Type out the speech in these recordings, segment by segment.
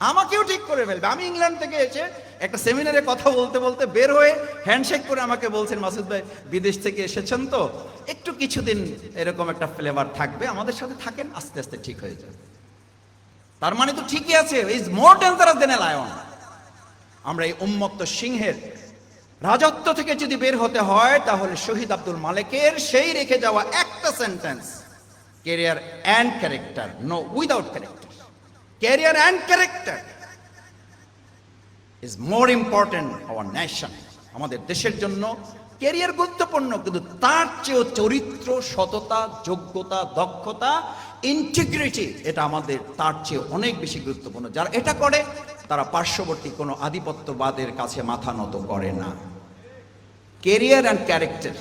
আমাকেও ঠিক করে ফেলবে। আমি ইংল্যান্ড থেকে এসে একটা সেমিনারে কথা বলতে বলতে বের হয়ে হ্যান্ডশেক করে আমাকে বলছেন, মাসুদ ভাই, বিদেশ থেকে এসেছেন তো? একটু কিছুদিন এরকম একটা ফ্লেভার থাকবে। আমাদের সাথে থাকেন, আস্তে আস্তে ঠিক হয়ে যাবে। তার মানে তো ঠিকই আছে is more dangerous than a lion আমরা এই উম্মত্ত সিংহের রাজত্ব থেকে যদি বের হতে হয়, তাহলে শহীদ আব্দুল মালিকের সেই রেখে যাওয়া একটা sentence career and character no without character career and character is more important our nation আমাদের দেশের জন্য। ক্যারিয়ার গুরুত্বপূর্ণ, কিন্তু তার চেয়েও চরিত্র, সততা, যোগ্যতা, দক্ষতা ইন্টিগ্রিটি এটা আমাদের তার চেয়ে অনেক বেশি গুরুত্বপূর্ণ। যারা এটা করে, তারা পার্শ্ববর্তী কোনো আধিপত্যবাদের কাছে মাথা নত করে না। Career and character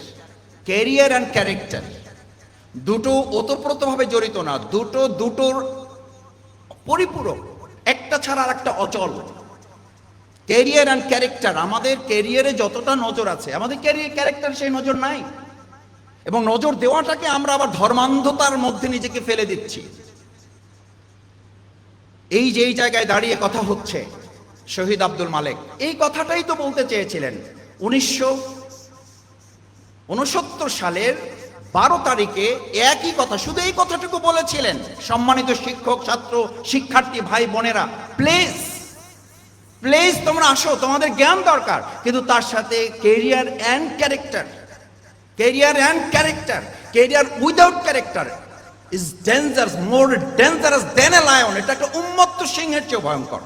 career and character দুটো ওতপ্রোতভাবে জড়িত না, দুটো দুটোর পরিপূরক, একটা ছাড়া আর একটা অচল। ক্যারিয়ার অ্যান্ড ক্যারেক্টার আমাদের ক্যারিয়ারে যতটা নজর আছে, আমাদের ক্যারিয়ার ক্যারেক্টার সেই নজর নাই। এবং নজর দেওয়াটাকে আমরা আবার ধর্মান্ধতার মধ্যে নিজেকে ফেলে দিচ্ছি। এই যে এই জায়গায় দাঁড়িয়ে কথা হচ্ছে, শহীদ আব্দুল মালেক, এই কথাটাই তো বলতে চেয়েছিলেন। উনিশশো উনসত্তর সালের বারো তারিখে একই কথা, শুধু এই কথাটুকু বলেছিলেন সম্মানিত শিক্ষক, ছাত্র, শিক্ষার্থী, ভাই, বোনেরা প্লিজ প্লিজ তোমরা আসো, তোমাদের জ্ঞান দরকার। কিন্তু তার সাথে career and character career and character career without character is dangerous more dangerous than a lion এটা একটা উন্মত্ত সিংহের চেয়ে ভয়ঙ্কর।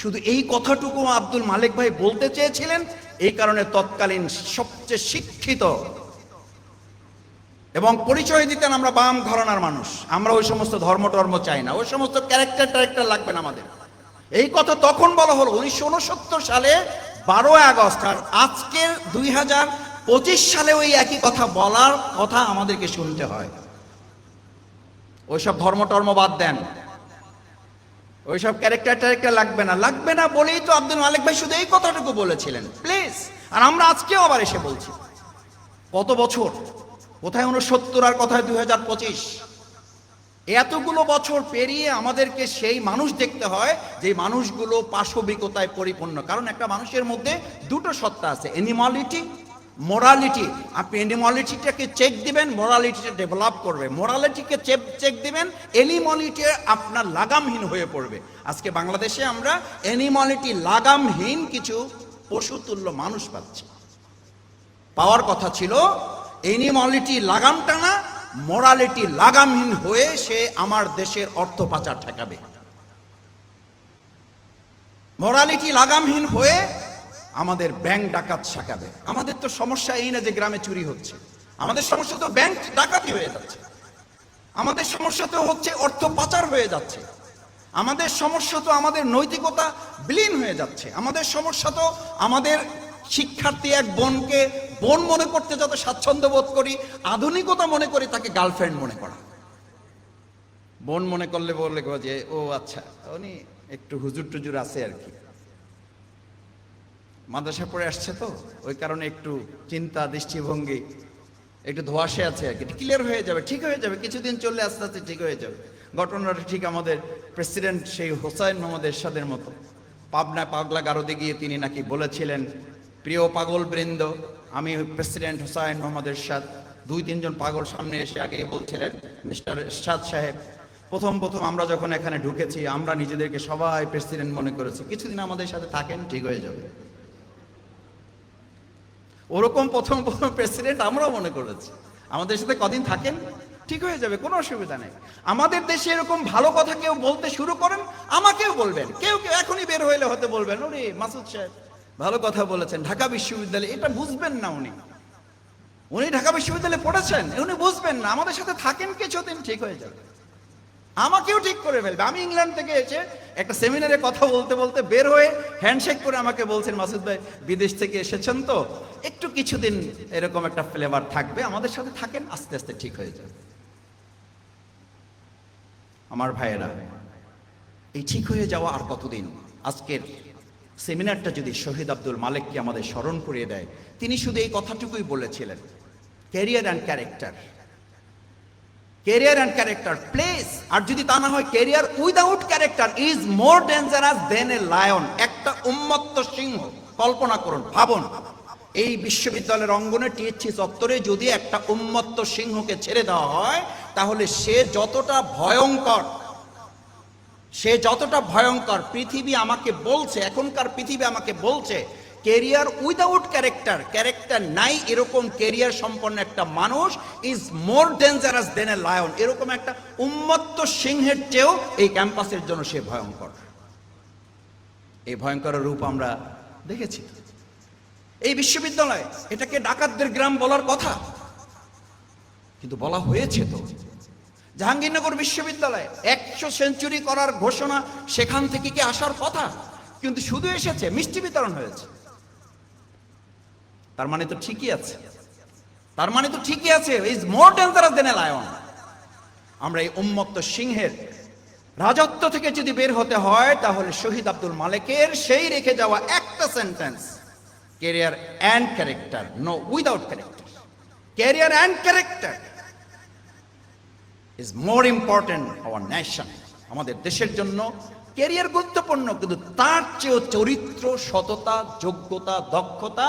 শুধু এই কথাটুকু আব্দুল মালিক ভাই বলতে চেয়েছিলেন, এই কারণে তৎকালীন সবচেয়ে শিক্ষিত এবং পরিচয় দিতেন আমরা বাম ঘরানার মানুষ। আমরা ওই সমস্ত ধর্ম টর্ম চাই না। ওই সমস্ত ক্যারেক্টার ট্যারেক্টার লাগবে না আমাদের। এই কথা তখন বলা হলো উনিশশো উনসত্তর সালে বারো আগস্ট। আর আজকের দুই হাজার পঁচিশ সালে ওই একই কথা বলার কথা আমাদেরকে শুনতে হয়। ওইসব ধর্ম টর্ম বাদ দেন। ওইসব ক্যারেক্টার ট্যারেক্টার লাগবে না। লাগবে না বলেই তো আব্দুল মালিক ভাই শুধু এই কথাটুকু বলেছিলেন। প্লিজ আর আমরা আজকেও আবার এসে বলছি। কত বছর? কোথায় উনসত্তর আর কোথায় দুই হাজার পঁচিশ? এতগুলো বছর পেরিয়ে আমাদেরকে সেই মানুষ দেখতে হয় যে মানুষগুলো পাশবিকতায় পরিপূর্ণ। কারণ একটা মানুষের মধ্যে দুটো সত্তা আছে এনিমালিটি মোরালিটি আপনি এনিমালিটিটাকে চেক দিবেন মোরালিটিটা ডেভেলপ করবে। মোরালিটিকে চেক চেক দিবেন এনিমালিটি আপনার লাগামহীন হয়ে পড়বে। আজকে বাংলাদেশে আমরা এনিমালিটি লাগামহীন কিছু পশুতুল্য মানুষ পাচ্ছি। পাওয়ার কথা ছিল এনিমালিটি লাগাম টানা মোরালিটি লাগামহীন হয়ে সে আমার দেশের অর্থ পাচার ঠেকাবে। মরালিটি লাগামহীন হয়ে আমাদের ব্যাংক ডাকাত শেখাবে আমাদের তো সমস্যা এই না যে গ্রামে চুরি হচ্ছে। আমাদের সমস্যা তো ব্যাংক ডাকাতি হয়ে যাচ্ছে। আমাদের সমস্যা তো হচ্ছে অর্থ পাচার হয়ে যাচ্ছে। আমাদের সমস্যা তো আমাদের নৈতিকতা বিলীন হয়ে যাচ্ছে। আমাদের সমস্যা তো আমাদের শিক্ষার্থী এক বোনকে, বোন মনে করতে যত স্বাচ্ছন্দ্য বোধ করি, আধুনিকতা মনে করি তাকে গার্লফ্রেন্ড মনে করা। বোন মনে করলে বললে গো যে, ও আচ্ছা। উনি একটু হুজুর টুজুর আছে আর কি। মাদ্রাসা পড়ে আসছে তো, ওই কারণে একটু চিন্তা, দৃষ্টিভঙ্গি, একটু ধোয়াশে আছে আর কি। ক্লিয়ার হয়ে যাবে, ঠিক হয়ে যাবে, কিছুদিন চললে আস্তে আস্তে ঠিক হয়ে যাবে। ঘটনাটা ঠিক আমাদের প্রেসিডেন্ট সেই হোসাইন মোহাম্মদ এরশাদের মতো। পাবনা পাগলা গারদে গিয়ে তিনি নাকি বলেছিলেন প্রিয় পাগল বৃন্দ, আমি প্রেসিডেন্ট হোসাইন মোহাম্মদ এরশাদ। দুই, তিনজন পাগল সামনে এসে আগে বলছিলেন, মিস্টার এরশাদ সাহেব, প্রথম প্রথম আমরা যখন এখানে ঢুকেছি, আমরা নিজেদেরকে সবাই প্রেসিডেন্ট মনে করেছি। কিছুদিন আমাদের সাথে থাকেন, ঠিক হয়ে যাবে। ওরকম প্রথম প্রথম প্রেসিডেন্ট আমরাও মনে করেছি। আমাদের সাথে কদিন থাকেন, ঠিক হয়ে যাবে, কোনো অসুবিধা নেই। আমাদের দেশে এরকম ভালো কথা কেউ বলতে শুরু করেন, আমাকেও বলবেন। কেউ কেউ এখনই বের হইলে হতে বলবেন, ওরে মাসুদ সাহেব ভালো কথা বলেছেন, ঢাকা বিশ্ববিদ্যালয়ে, এটা বুঝবেন না উনি। উনি ঢাকা বিশ্ববিদ্যালয়ে পড়েছেন, উনি বুঝবেন না, আমাদের সাথে থাকেন কিছুদিন ঠিক হয়ে যাবে। আমাকেও ঠিক করে ফেলবে। আমি ইংল্যান্ড থেকে এসে একটা সেমিনারে কথা বলতে বলতে বের হয়ে হ্যান্ডশেক করে আমাকে বলছেন, মাসুদ ভাই, বিদেশ থেকে এসেছেন তো, একটু কিছুদিন এরকম একটা ফ্লেভার থাকবে, আমাদের সাথে থাকেন, আস্তে আস্তে ঠিক হয়ে যাবে। আমার ভাইয়েরা, এই ঠিক হয়ে যাওয়া আর কতদিন? আজকের সেমিনারটা যদি শহীদ আব্দুল মালিককে আমাদের স্মরণ করিয়ে দেয়, তিনি শুধু এই কথাটুকুই বলেছিলেন career and character career and character place আর যদি তা না হয় career without character is more dangerous than a lion একটা উন্মত্ত সিংহ, কল্পনা করুন, ভাবুন। এই বিশ্ববিদ্যালয়ের অঙ্গনে টিএসসি চত্বরে যদি একটা উন্মত্ত সিংহকে ছেড়ে দেওয়া হয়, তাহলে সে যতটা ভয়ঙ্কর সে যতটা ভয়ঙ্কর পৃথিবী আমাকে বলছে, এখনকার পৃথিবী আমাকে বলছে কেরিয়ার উইদাউট ক্যারেক্টার ক্যারেক্টার নাই, এরকম কেরিয়ার সম্পন্ন একটা মানুষ is more dangerous than a lion এরকম একটা উন্মত্ত সিংহের চেয়েও এই ক্যাম্পাসের জন্য সে ভয়ঙ্কর। এই ভয়ঙ্কর রূপ আমরা দেখেছি। এই বিশ্ববিদ্যালয়, এটাকে ডাকাতদের গ্রাম বলার কথা। কিন্তু বলা হয়েছে তো জাহাঙ্গীরনগর বিশ্ববিদ্যালয়ে একশো সেঞ্চুরি করার ঘোষণা সেখান থেকে কি আসার কথা? কিন্তু শুধু এসেছে, মিষ্টি বিতরণ হয়েছে। তার মানে তো ঠিকই আছে। তার মানে তো ঠিকই আছে is more dangerous than lion আমরা এই উম্মত্ত সিংহের রাজত্ব থেকে যদি বের হতে হয়, তাহলে শহীদ আব্দুল মালিকের সেই রেখে যাওয়া একটা sentence career and character no without character career and character is more important our nation আমাদের দেশের জন্য। ক্যারিয়ার গুরুত্বপূর্ণ, কিন্তু তার চেয়েও চরিত্র, সততা, যোগ্যতা, দক্ষতা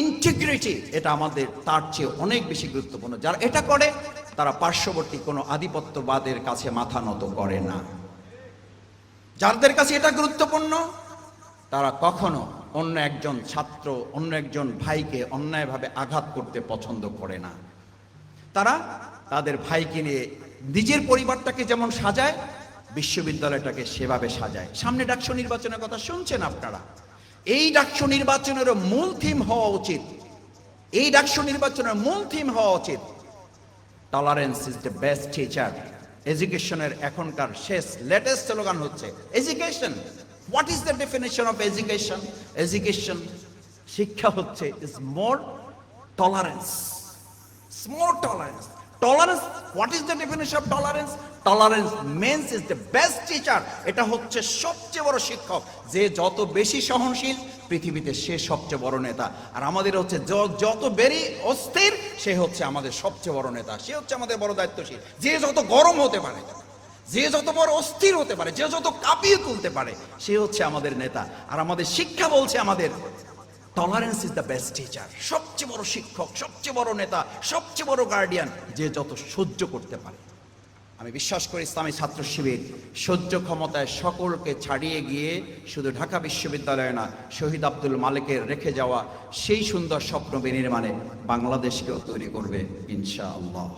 ইন্টিগ্রিটি এটা আমাদের তার চেয়ে অনেক বেশি গুরুত্বপূর্ণ। যারা এটা করে, তারা পার্শ্ববর্তী কোনো আধিপত্যবাদের কাছে মাথা নত করে না। যাদের কাছে এটা গুরুত্বপূর্ণ, তারা কখনো অন্য একজন ছাত্র, অন্য একজন ভাইকে অন্যায়ভাবে আঘাত করতে পছন্দ করে না। তারা তাদের ভাইকে নিয়ে নিজের পরিবারটাকে যেমন সাজায়, বিশ্ববিদ্যালয়টাকে সেভাবে সাজায়। সামনে ডাকসু নির্বাচনের কথা শুনছেন আপনারা? এই ডাকসু নির্বাচনের মূল থিম হওয়া উচিত। এই ডাকসু নির্বাচনের মূল থিম হওয়া উচিত। Tolerance is the best teacher এডুকেশনের এখনকার শেষ লেটেস্ট স্লোগান হচ্ছে education what is the definition of education education শিক্ষা হচ্ছে is more tolerance more tolerance. Tolerance, what is the definition of tolerance? Tolerance means is the best teacher. এটা হচ্ছে সবচেয়ে বড় শিক্ষক। যে যত বেশি সহনশীল পৃথিবীতে সে সবচেয়ে বড় নেতা। আর আমাদের হচ্ছে যত বেরি অস্থির সে হচ্ছে আমাদের সবচেয়ে বড় নেতা। সে হচ্ছে আমাদের বড় দায়িত্বশীল। যে যত গরম হতে পারে যে যত বড় অস্থির হতে পারে যে যত কাঁপিয়ে তুলতে পারে সে হচ্ছে আমাদের নেতা। আর আমাদের শিক্ষা বলছে আমাদের tolerance is the best teacher সবচেয়ে বড় শিক্ষক, সবচেয়ে বড় নেতা, সবচেয়ে বড় গার্ডিয়ান যে যত সহ্য করতে পারে। আমি বিশ্বাস করি ইসলামী ছাত্র শিবির সহ্য ক্ষমতায় সকলকে ছাড়িয়ে গিয়ে শুধু ঢাকা বিশ্ববিদ্যালয়ে না, শহীদ আব্দুল মালিকের রেখে যাওয়া সেই সুন্দর স্বপ্ন বিনির্মাণে বাংলাদেশকেও তৈরি করবে ইনশাআল্লাহ।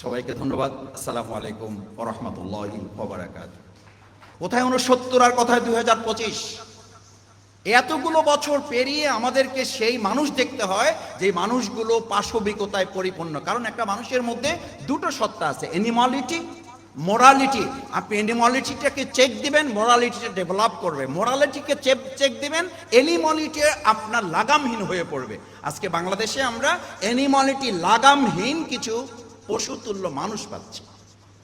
সবাইকে ধন্যবাদ। আসসালামু আলাইকুম ওরহমতুল্লাহ ওবরাকাত কোথায় উনসত্তর আর কোথায় দুই হাজার পঁচিশ? এতগুলো বছর পেরিয়ে আমাদেরকে সেই মানুষ দেখতে হয় যে মানুষগুলো পাশবিকতায় পরিপূর্ণ। কারণ একটা মানুষের মধ্যে দুটো সত্তা আছে এনিমালিটি মোরালিটি আপনি এনিমালিটিটাকে চেক দিবেন মোরালিটিটা ডেভেলপ করবে। মোরালিটিকে চেক চেক দিবেন এনিমালিটি আপনার লাগামহীন হয়ে পড়বে। আজকে বাংলাদেশে আমরা এনিমালিটি লাগামহীন কিছু পশুতুল্য মানুষ পাচ্ছি।